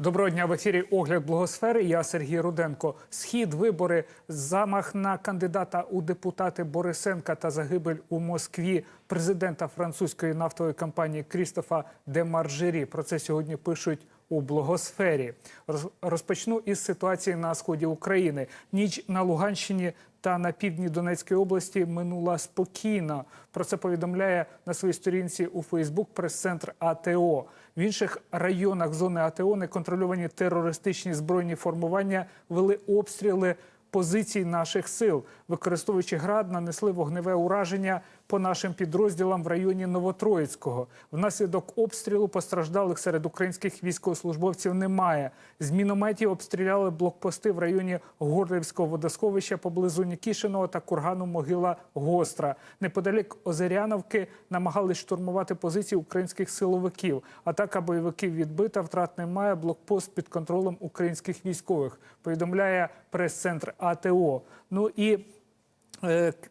Доброго дня в ефірі Огляд Благосфери. Я Сергій Руденко. Схід вибори, замах на кандидата у депутати Борисенка та загибель у Москві президента французької нафтової компанії Крістофа Демаржері. Про це сьогодні пишуть у Благосфері. Роз- Розпочну із ситуації на сході України. Ніч на Луганщині та на півдні Донецької області минула спокійно. Про це повідомляє на своїй сторінці у Фейсбук прес-центр АТО. В інших районах зони АТО неконтрольовані терористичні збройні формування вели обстріли позицій наших сил, використовуючи град, нанесли вогневе ураження по нашим підрозділам в районі Новотроїцького. Внаслідок обстрілу постраждалих серед українських військовослужбовців немає. З мінометів обстріляли блокпости в районі Горлівського водосховища поблизу Нікішиного та кургану Могила Гостра. Неподалік Озеряновки намагались штурмувати позиції українських силовиків. Атака бойовиків відбита, втрат немає. Блокпост під контролем українських військових. Повідомляє прес-центр АТО. Ну і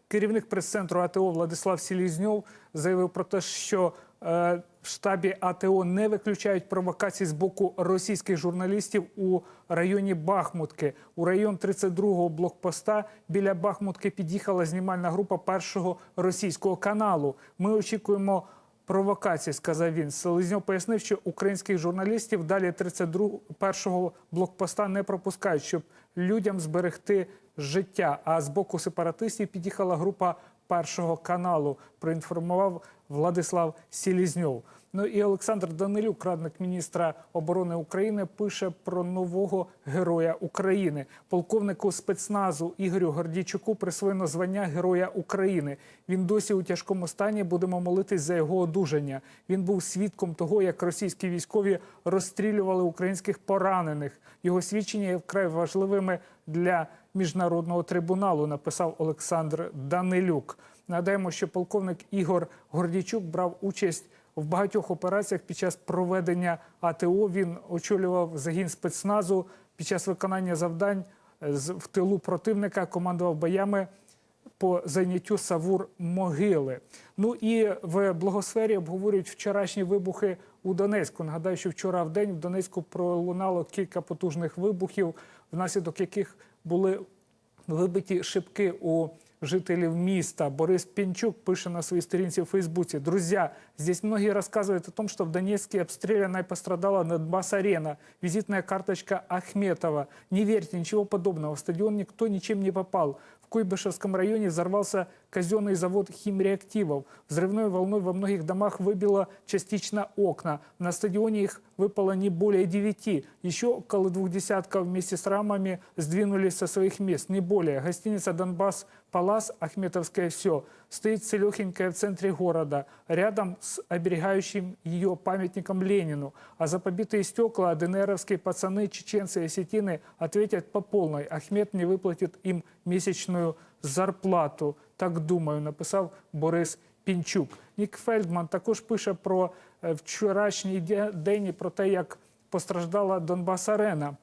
Керівник прес-центру АТО Владислав Сілізньов заявив про те, що е, в штабі АТО не виключають провокацій з боку російських журналістів у районі Бахмутки. У район 32-го блокпоста біля Бахмутки під'їхала знімальна група першого російського каналу. Ми очікуємо провокацій, сказав він. Селезньов пояснив, що українських журналістів далі 31-го блокпоста не пропускають, щоб людям зберегти життя. А з боку сепаратистів під'їхала група першого каналу. Проінформував Владислав Сілізньов. Ну і Олександр Данилюк, радник міністра оборони України, пише про нового героя України. Полковнику спецназу Ігорю Гордійчуку присвоєно звання Героя України. Він досі у тяжкому стані. Будемо молитись за його одужання. Він був свідком того, як російські військові розстрілювали українських поранених. Його свідчення є вкрай важливими для міжнародного трибуналу. Написав Олександр Данилюк. Нагадаємо, що полковник Ігор Гордійчук брав участь в багатьох операціях під час проведення АТО. Він очолював загін спецназу під час виконання завдань е, в тилу противника, командував боями по зайняттю Савур могили. Ну і в благосфері обговорюють вчорашні вибухи у Донецьку. Нагадаю, що вчора в день в Донецьку пролунало кілька потужних вибухів, внаслідок яких були вибиті шибки у жителів міста. Борис Пінчук пише на своей сторінці в Фейсбуке. Друзья, здесь многие рассказывают о том, что в Донецке обстреляна и пострадала Донбасс-арена. Визитная карточка Ахметова. Не верьте, ничего подобного. В стадион никто ничем не попал. В Куйбышевском районе взорвался казенный завод химреактивов. Взрывной волной во многих домах выбило частично окна. На стадионе их выпало не более девяти. Еще около двух десятков вместе с рамами сдвинулись со своих мест, не более. Гостиница «Донбасс Палас», Ахметовская «Все» стоит целехенькая в центре города, рядом с оберегающим ее памятником Ленину. А за побитые стекла ДНРовские пацаны, чеченцы и осетины ответят по полной. Ахмед не выплатит им месячную зарплату. Так думаю, написав Борис Пінчук. Нік Фельдман також пише про е, вчорашній де- день і про те, як постраждала Донбас-арена.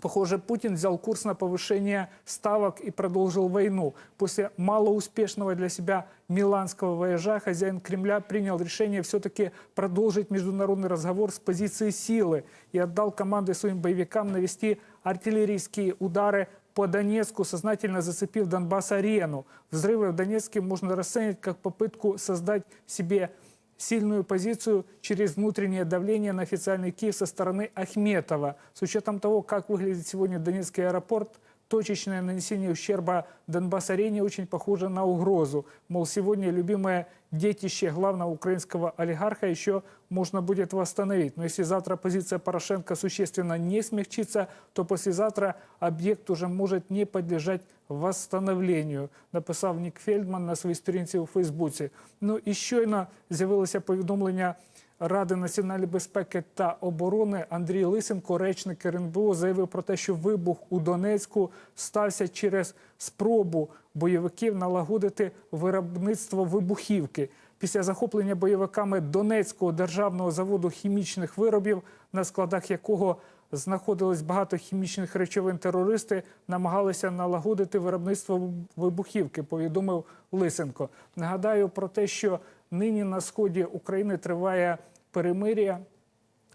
Похоже, Путин взял курс на повышение ставок и продолжил войну. После малоуспешного для себя миланского вояжа хозяин Кремля принял решение все-таки продолжить международный разговор с позиции силы и отдал команды своим боевикам навести артиллерийские удары по Донецку, сознательно зацепив Донбасс-арену. Взрывы в Донецке можно расценивать как попытку создать себе сильную позицию через внутреннее давление на официальный Киев со стороны Ахметова. С учетом того, как выглядит сегодня Донецкий аэропорт, точечное нанесение ущерба Донбасс-арене очень похоже на угрозу. Мол, сегодня любимое детище главного украинского олигарха еще можно будет восстановить. Но если завтра позиция Порошенко существенно не смягчится, то послезавтра объект уже может не подлежать восстановленню, написав Нік Фельдман на своїй сторінці у Фейсбуці. Ну і щойно з'явилося повідомлення Ради національної безпеки та оборони Андрій Лисенко, речник РНБО, заявив про те, що вибух у Донецьку стався через спробу бойовиків налагодити виробництво вибухівки. Після захоплення бойовиками Донецького державного заводу хімічних виробів, на складах якого знаходилось багато хімічних речовин. Терористи намагалися налагодити виробництво вибухівки. Повідомив Лисенко. Нагадаю про те, що нині на сході України триває перемир'я.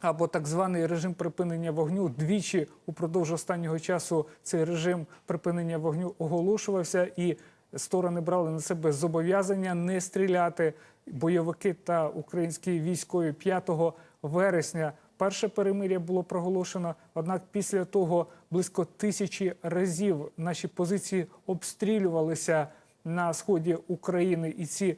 або так званий режим припинення вогню. Двічі упродовж останнього часу цей режим припинення вогню оголошувався, і сторони брали на себе зобов'язання не стріляти. Бойовики та українські військові 5 вересня. Перше перемир'я було проголошено. Однак після того близько тисячі разів наші позиції обстрілювалися на сході України, і ці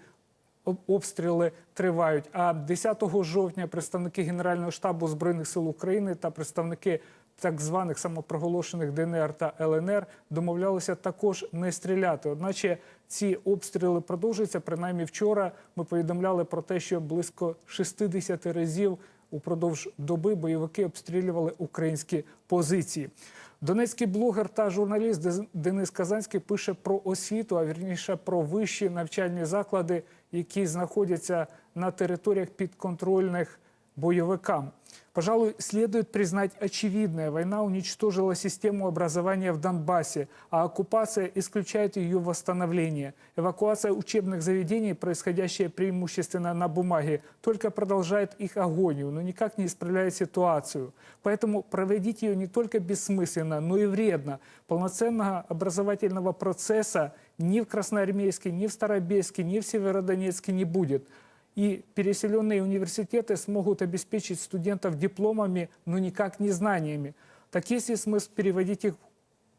обстріли тривають. А 10 жовтня представники Генерального штабу збройних сил України та представники так званих самопроголошених ДНР та ЛНР домовлялися також не стріляти. Одначе ці обстріли продовжуються. Принаймні вчора ми повідомляли про те, що близько 60 разів упродовж доби бойовики обстрілювали українські позиції. Донецький блогер та журналіст Денис Казанський пише про освіту, а вірніше про вищі навчальні заклади, які знаходяться на територіях підконтрольних боевикам. Пожалуй, следует признать очевидное. Война уничтожила систему образования в Донбассе, а оккупация исключает ее восстановление. Эвакуация учебных заведений, происходящая преимущественно на бумаге, только продолжает их агонию, но никак не исправляет ситуацию. Поэтому проводить ее не только бессмысленно, но и вредно. Полноценного образовательного процесса ни в Красноармейске, ни в Старобельске, ни в Северодонецке не будет. И переселенные университеты смогут обеспечить студентов дипломами, но никак не знаниями. Так есть ли смысл переводить их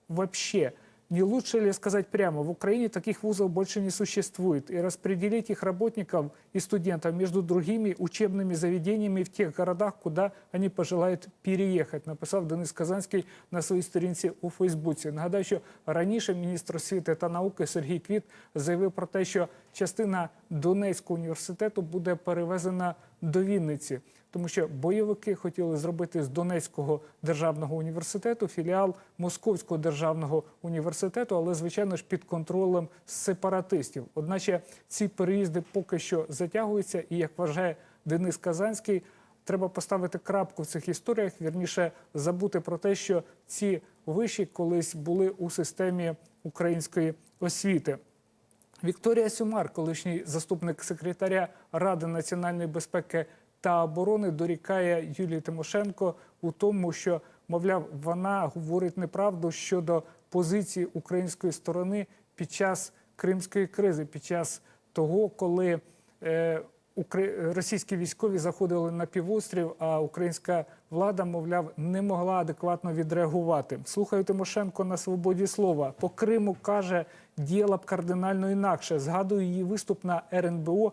вообще? Не лучше ли сказать прямо, в Украине таких вузов больше не существует, и распределить их работников и студентов между другими учебными заведениями в тех городах, куда они пожелають переїхати, написав Денис Казанський на своїй сторінці у Фейсбуці. Нагадаю, що раніше міністр освіти та науки Сергій Квіт заявив про те, що частина Донецького університету буде перевезена до Вінниці, тому що бойовики хотіли зробити з Донецького державного університету філіал Московського державного університету, але звичайно ж під контролем сепаратистів. Одначе ці переїзди поки що затягуються, і як вважає Денис Казанський. Треба поставити крапку в цих історіях, вірніше забути про те, що ці виші колись були у системі української освіти. Вікторія Сюмар, колишній заступник секретаря Ради національної безпеки та оборони, дорікає Юлії Тимошенко у тому, що, мовляв, вона говорить неправду щодо позиції української сторони під час кримської кризи, під час того, коли е, російські військові заходили на півострів, а українська влада, мовляв, не могла адекватно відреагувати. Слухаю Тимошенко на свободі слова. По Криму каже, діяла б кардинально інакше. Згадую її виступ на РНБО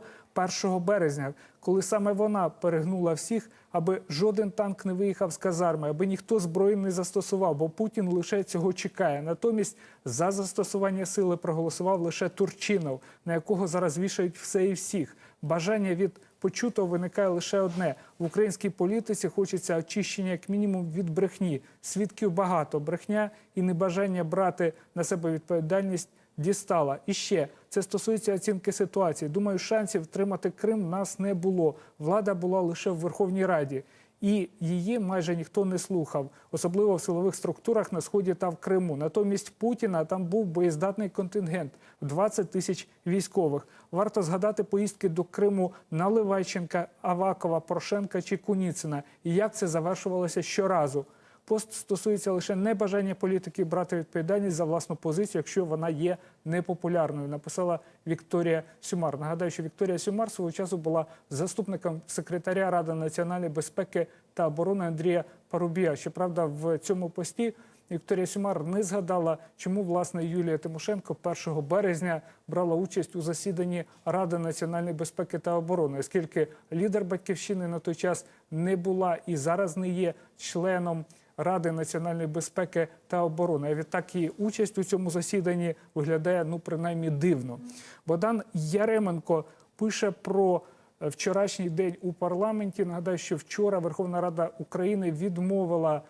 1 березня, коли саме вона перегнула всіх, аби жоден танк не виїхав з казарми, аби ніхто зброї не застосував, бо Путін лише цього чекає. Натомість за застосування сили проголосував лише Турчинов, на якого зараз вішають все і всіх. Бажання від почутого виникає лише одне: в українській політиці хочеться очищення як мінімум від брехні. Свідків багато брехня і небажання брати на себе відповідальність дістала. І ще це стосується оцінки ситуації. Думаю, шансів втримати Крим нас не було. Влада була лише в Верховній Раді. І її майже ніхто не слухав, особливо в силових структурах на сході та в Криму. Натомість Путіна там був боєздатний контингент 20 тисяч військових. Варто згадати поїздки до Криму Наливайченка, Авакова, Порошенка чи Куніцина. І як це завершувалося щоразу. Пост стосується лише небажання політики брати відповідальність за власну позицію, якщо вона є непопулярною. Написала Вікторія Сюмар. Нагадаю, що Вікторія Сюмар свого часу була заступником секретаря Ради національної безпеки та оборони Андрія Парубія. Щоправда, в цьому пості Вікторія Сюмар не згадала, чому власне Юлія Тимошенко 1 березня брала участь у засіданні Ради національної безпеки та оборони, оскільки лідер батьківщини на той час не була і зараз не є членом. Ради національної безпеки та оборони. А відтак її участь у цьому засіданні виглядає ну принаймні дивно. Богдан Яременко пише про е, вчорашній день у парламенті. Нагадаю, що вчора Верховна Рада України відмовила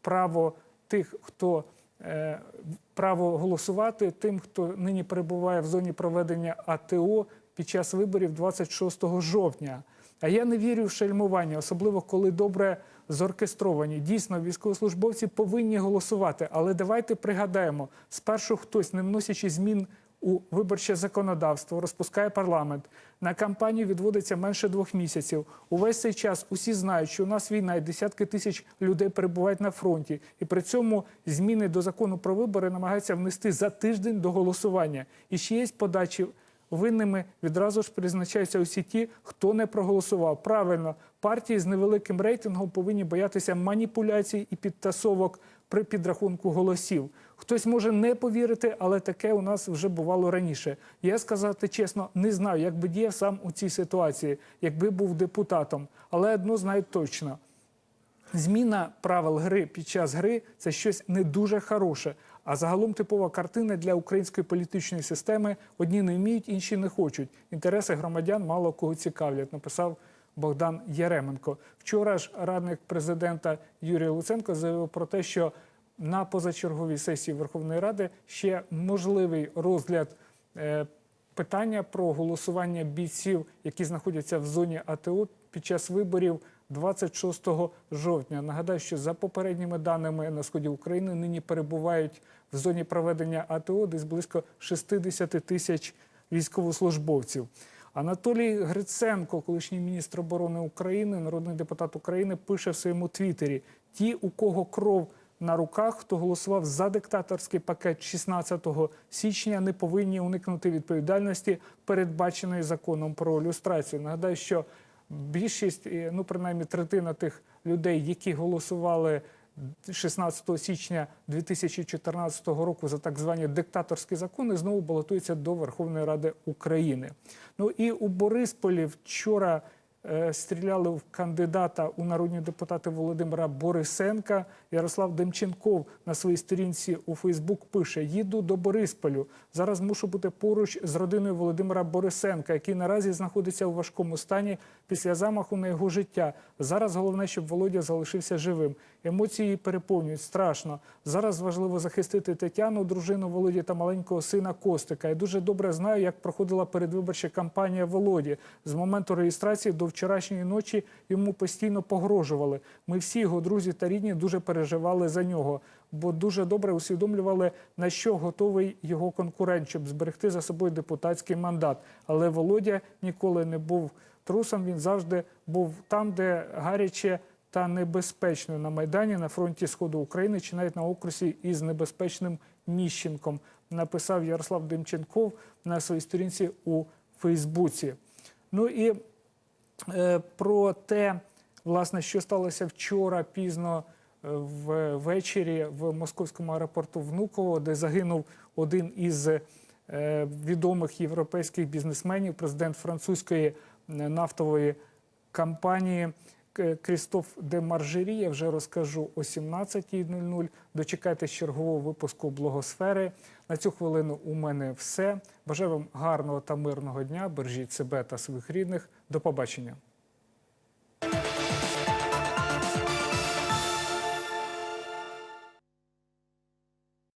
право тих, хто е, право голосувати, тим, хто нині перебуває в зоні проведення АТО під час виборів 26 жовтня. А я не вірю в шельмування, особливо коли добре зоркестровані. Дійсно, військовослужбовці повинні голосувати. Але давайте пригадаємо: спершу хтось, не вносячи змін у виборче законодавство, розпускає парламент. На кампанію відводиться менше двох місяців. Увесь цей час усі знають, що у нас війна і десятки тисяч людей перебувають на фронті. І при цьому зміни до закону про вибори намагаються внести за тиждень до голосування. І ще є подачі винними відразу ж призначаються усі ті, хто не проголосував. Правильно, партії з невеликим рейтингом повинні боятися маніпуляцій і підтасовок при підрахунку голосів. Хтось може не повірити, але таке у нас вже бувало раніше. Я сказати чесно, не знаю, як би діяв сам у цій ситуації, якби був депутатом. Але одно знаю точно. Зміна правил гри під час гри це щось не дуже хороше. А загалом типова картина для української політичної системи: одні не вміють, інші не хочуть. Інтереси громадян мало кого цікавлять. Написав Богдан Яременко. Вчора ж радник президента Юрій Луценко заявив про те, що на позачерговій сесії Верховної Ради ще можливий розгляд е, питання про голосування бійців, які знаходяться в зоні АТО під час виборів 26 жовтня. Нагадаю, що за попередніми даними на сході України нині перебувають в зоні проведення АТО десь близько 60 тисяч військовослужбовців. Анатолій Гриценко, колишній міністр оборони України, народний депутат України, пише в своєму твіттері: ті, у кого кров на руках, хто голосував за диктаторський пакет 16 січня, не повинні уникнути відповідальності, передбаченої законом про люстрацію. Нагадаю, що більшість, ну принаймні третина тих людей, які голосували 16 січня 2014 року за так звані диктаторські закони, знову балотуються до Верховної Ради України. Ну і у Борисполі вчора стріляли в кандидата у народні депутати Володимира Борисенка. Ярослав Демченков на своїй сторінці у Фейсбук пише: Їду до Борисполю. Зараз мушу бути поруч з родиною Володимира Борисенка, який наразі знаходиться у важкому стані після замаху на його життя. Зараз головне, щоб Володя залишився живим. Емоції переповнюють страшно. Зараз важливо захистити Тетяну, дружину Володі та маленького сина Костика. Я дуже добре знаю, як проходила передвиборча кампанія Володі. З моменту реєстрації до вчорашньої ночі йому постійно погрожували. Ми всі його друзі та рідні дуже переживали за нього, бо дуже добре усвідомлювали, на що готовий його конкурент, щоб зберегти за собою депутатський мандат. Але Володя ніколи не був трусом. Він завжди був там, де гаряче та небезпечно на майдані на фронті сходу України, чи навіть на окрузі із небезпечним Міщенком. Написав Ярослав Демченков на своїй сторінці у Фейсбуці. Ну і е, про те, власне, що сталося вчора пізно е, ввечері в московському аеропорту Внуково, де загинув один із е, відомих європейських бізнесменів, президент французької е, нафтової компанії. Крістоф де Маржері, я вже розкажу о 17.00. Дочекайте чергового випуску блогосфери. На цю хвилину у мене все. Бажаю вам гарного та мирного дня. Бережіть себе та своїх рідних. До побачення.